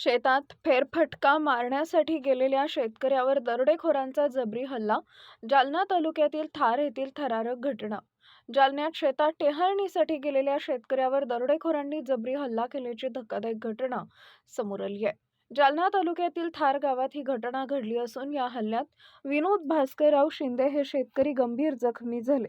शेतात फेरफटका मारण्यासाठी गेलेल्या शेतकऱ्यावर दरोडेखोरांचा जबरी हल्ला जालना तालुक्यातील थार येथील थरारक घटना. जालन्यात शेतात टेहळणीसाठी गेलेल्या शेतकऱ्यावर दरोडेखोरांनी जबरी हल्ला केल्याची धक्कादायक घटना समोर आली आहे. जालना तालुक्यातील थार गावात ही घटना घडली असून या हल्ल्यात विनोद भास्करराव शिंदे हे शेतकरी गंभीर जखमी झाले.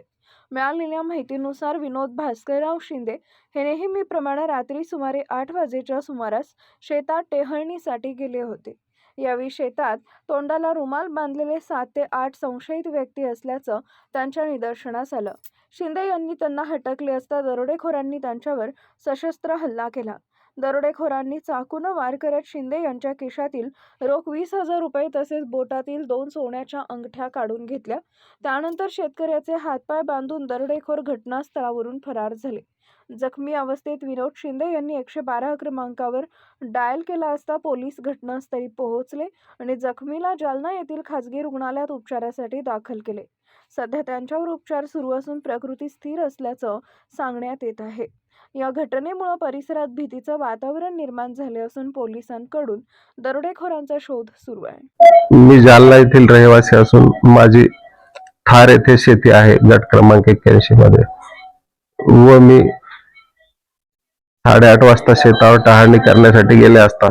मिळालेल्या माहितीनुसार विनोद भास्करराव शिंदे हे नेहमीप्रमाणे रात्री सुमारे आठ वाजेच्या सुमारास शेतात टेहळणीसाठी गेले होते. यावेळी शेतात तोंडाला रुमाल बांधलेले सात ते आठ संशयित व्यक्ती असल्याचं त्यांच्या निदर्शनास आलं. शिंदे यांनी त्यांना हटकले असता दरोडेखोरांनी त्यांच्यावर सशस्त्र हल्ला केला. दरोडेखोरांनी चाकूनं वार करत शिंदे यांच्या खिशातील रोख वीस हजार रुपये तसेच बोटातील दोन सोन्याच्या अंगठ्या काढून घेतल्या. त्यानंतर शेतकऱ्याचे हातपाय बांधून दरोडेखोर घटनास्थळावरून फरार झाले. जखमी अवस्थेत विनोद शिंदे यांनी एकशे बारा क्रमांकावर डायल केला असता पोलीस घटनास्थळी पोहोचले आणि जखमीला जालना येथील खासगी रुग्णालयात उपचारासाठी दाखल केले. सध्या त्यांच्यावर उपचार सुरू असून प्रकृती स्थिर असल्याचं सांगण्यात येत आहे. या घटनेमुळे परिसरात भीतीचं वातावरण निर्माण झाले असून पोलिसांकडून दरोडेखोरांचा शोध सुरू आहे. मी जालना येथील रहिवासी असून माझी थार येथे शेती आहे गट क्रमांक एक्क्याऐंशी मध्ये. व मी साडेआठ वाजता शेतावर टहाळणी करण्यासाठी गेले असता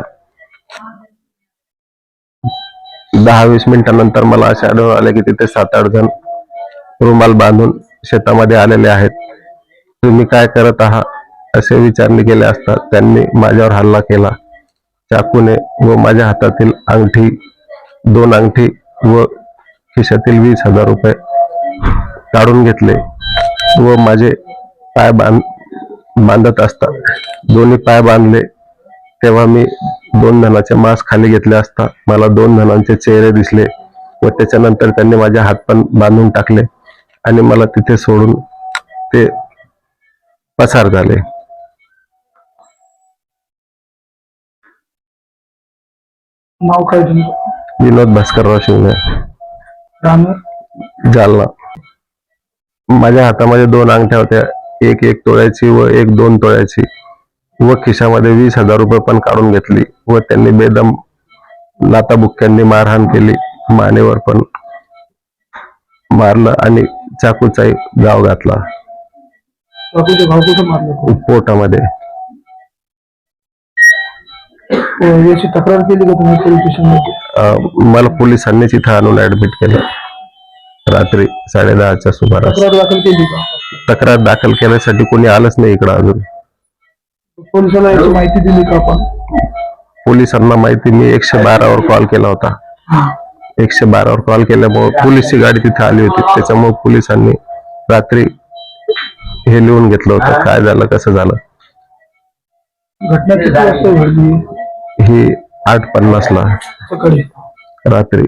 दहा वीस मिनिटानंतर मला असे आढळून आले की तिथे सात आठ जण रुमाल बांधून शेतामध्ये आलेले आहेत. तुम्ही काय करत आहात? असे विचारणे केले असता त्यांनी माझ्यावर हल्ला केला. चाकूने व माझ्या हातातील अंगठी दोन अंगठी व खिशातील वीस हजार रुपये काढून घेतले व माझे पाय बांध बांधत असतात दोन्ही पाय बांधले. तेव्हा मी दोन जणांचे मास्क खाली घेतले असता. मला दोन जणांचे चेहरे दिसले व त्याच्यानंतर त्यांनी माझे हात पण बांधून टाकले. आणि मला तिथे सोडून ते पसार झाले. नाव काय तुमचं? विनोद भास्करराव शिंदे. राहणार? जालना. माझ्या हातामध्ये दोन अंगठ्या होत्या. एक एक तोळ्याची व एक दोन तोळ्याची. व खिशामध्ये वीस हजार रुपये पण काढून घेतली व त्यांनी बेदम लाताबुक्क्यांनी मारहाण केली. मानेवर पण मारलं आणि चाकूचाही गाव घातला. कुठं मारले? पोटामध्ये अं, याची तक्रार केली का तुम्ही पोलीस मला पोलिसांनी तिथं आणून ऍडमिट केलं. रात्री साडे दहाच्या सुमारास. तक्रार दाखल केली का? तक्रार दाखल करण्यासाठी कोणी आलंच नाही इकडं अजून. पोलिसाला याची माहिती दिली का आपण? पोलिसांना माहिती मी एकशे बारावर कॉल केला होता. एकशे बारावर कॉल केल्यामुळे पोलीसची गाडी तिथे आली होती. त्याच्यामुळे पोलिसांनी रात्री हे लिहून घेतलं होतं. काय झालं कसं झालं? घटना घडली? ही आठ पन्नास ला रात्री.